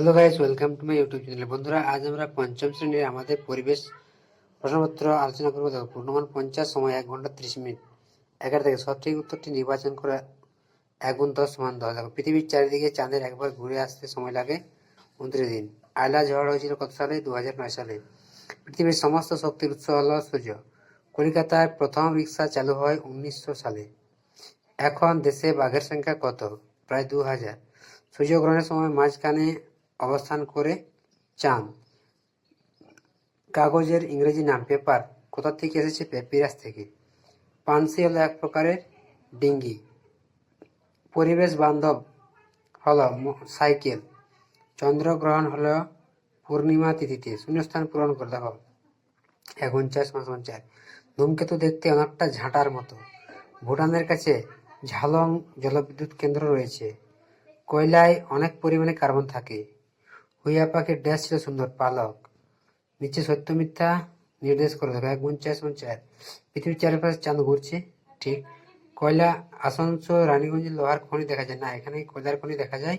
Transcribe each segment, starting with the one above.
Hello guys welcome to my YouTube channel বন্ধুরা, আজ আমরা পঞ্চম শ্রেণির আমাদের পরিবেশ প্রশ্নপত্র আলোচনা করব। দেখো, পূর্ণমান পঞ্চাশ সময় এক ঘণ্টা ত্রিশ মিনিট। এগারো থেকে সঠিক উত্তরটি নির্বাচন করে এক গুণ দশ সমান দশ দেখো, পৃথিবীর চারিদিকে চাঁদের একবার ঘুরে আসতে সময় লাগে উনত্রিশ দিন। আয়লা ঝড় হয়েছিল কত সালে? দু হাজার নয় সালে। পৃথিবীর সমস্ত শক্তির উৎস হল সূর্য। কলকাতায় প্রথম রিক্সা চালু হয় উনিশশো সালে। এখন দেশে বাঘের সংখ্যা কত? প্রায় দু হাজার সূর্যগ্রহণের সময় মাঝখানে অবস্থান করে চাঁদ কাগজের ইংরেজি নাম পেপার কোথা থেকে এসেছে পেপিরাস থেকে? পানসি হলো এক প্রকারের ডিঙ্গি। পরিবেশ বান্ধব হলো সাইকেল। চন্দ্রগ্রহণ হলো পূর্ণিমা তিথিতে। শূন্যস্থান পূরণ করে দেখো। এক উনচাশ মাস উনচাশ। ধূমকেতু দেখতে অনেকটা ঝাঁটার মতো। ভুটানের কাছে ঝালং জলবিদ্যুৎ কেন্দ্র রয়েছে। কয়লায় অনেক পরিমাণে কার্বন থাকে। হুইয়া পাখির ড্যাশ ছিল সুন্দর, পালক। নিচে সত্য মিথ্যা নির্দেশ করে দেখো এক উনচাশ উনচাশ পৃথিবীর চারপাশে চাঁদ ঘুরছে, ঠিক। কয়লা আসানসোল, রানীগঞ্জে, লোহার খনি দেখা যায়। না, এখানে কয়লার খনি দেখা যায়।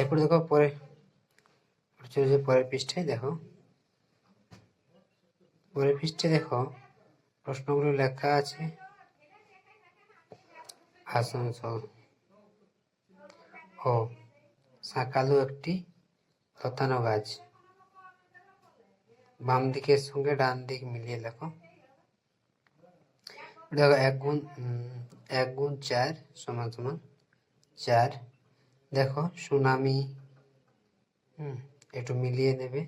এরপর দেখো পরে পরের পৃষ্ঠায় দেখো। পরের পৃষ্ঠে দেখো, প্রশ্নগুলো লেখা আছে। আসানসোল। ও শাকালু একটি লতানো গাছ। বাম দিকের সঙ্গে ডান দিক মিলিয়ে লেখো। দেখো, এক গুণ এক গুণ চার সমান সমান চার। দেখো, সুনামি, হুম, একটু মিলিয়ে নেবে।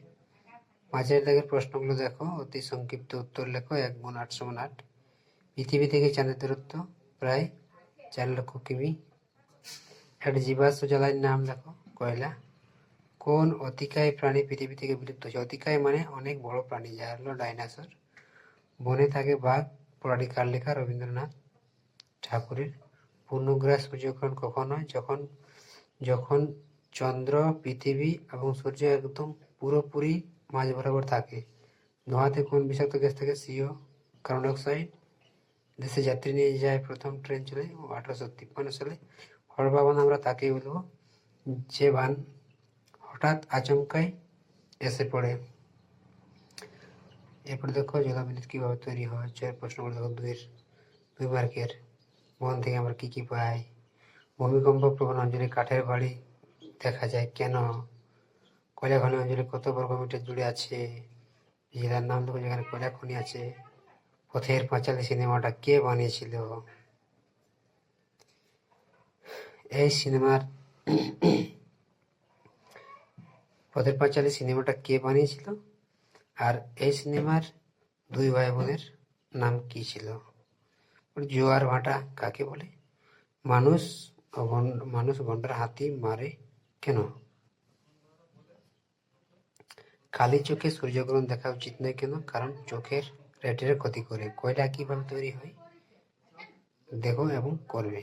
মাঝের দাগের প্রশ্নগুলো দেখো, অতি সংক্ষিপ্ত উত্তর লেখো, এক গুণ আট সমান আট। পৃথিবী থেকে চাঁদের দূরত্ব প্রায় চার লক্ষ কিমি। একটা জীবাশ্ম জ্বালানির নাম লেখো কয়লা। কোন অতিকায় প্রাণী পৃথিবী থেকে বিলুপ্ত হয়েছে? অতিকায় মানে অনেক বড় প্রাণী যা হলো ডাইনোসর। বনে থাকে বাঘ পড়াটি কার লেখা রবীন্দ্রনাথ ঠাকুরের পূর্ণগ্রাস সূর্যগ্রহণ কখন হয়? যখন যখন চন্দ্র, পৃথিবী এবং সূর্য একদম পুরোপুরি মাঝ বরাবর থাকে। ধোঁয়াতে কোন বিষাক্ত গ্যাস থাকে? সিও, কার্বন ডাইঅক্সাইড দেশে যাত্রী নিয়ে যায় প্রথম ট্রেন চলে আঠারোশো তিপ্পান্ন সালে হরবাবান আমরা তাকেই বলব, যে বান হঠাৎ আচমকাই এসে পড়ে। এরপর দেখো জলাবিদ্যুৎ কীভাবে তৈরি হয় প্রশ্নগুলো দেখো দুইয়ের, দুই মার্কের। বন থেকে আমরা কী কী পাই? ভূমিকম্প প্রবণ অঞ্চলে কাঠের বাড়ি দেখা যায় কেন? কয়লা খনি অঞ্চলে কত বর্গ মিটার জুড়ে আছে? জেলার নাম দেখো যেখানে কয়লা খনি আছে। পথের পাঁচালী সিনেমাটা কে বানিয়েছিল? এই সিনেমার পথের পাঁচালী সিনেমাটা কে বানিয়েছিল? আর এই সিনেমার দুই ভাই বোনের নাম কি ছিল? জোয়ার ভাটা কাকে বলে? মানুষ মানুষ গন্ডার হাতি মারে কেন? খালি চোখে সূর্যগ্রহণ দেখা উচিত নয় কেন? কারণ চোখের রেটের ক্ষতি করে। কয়লা কীভাবে তৈরি হয়? দেখো এবং করবে।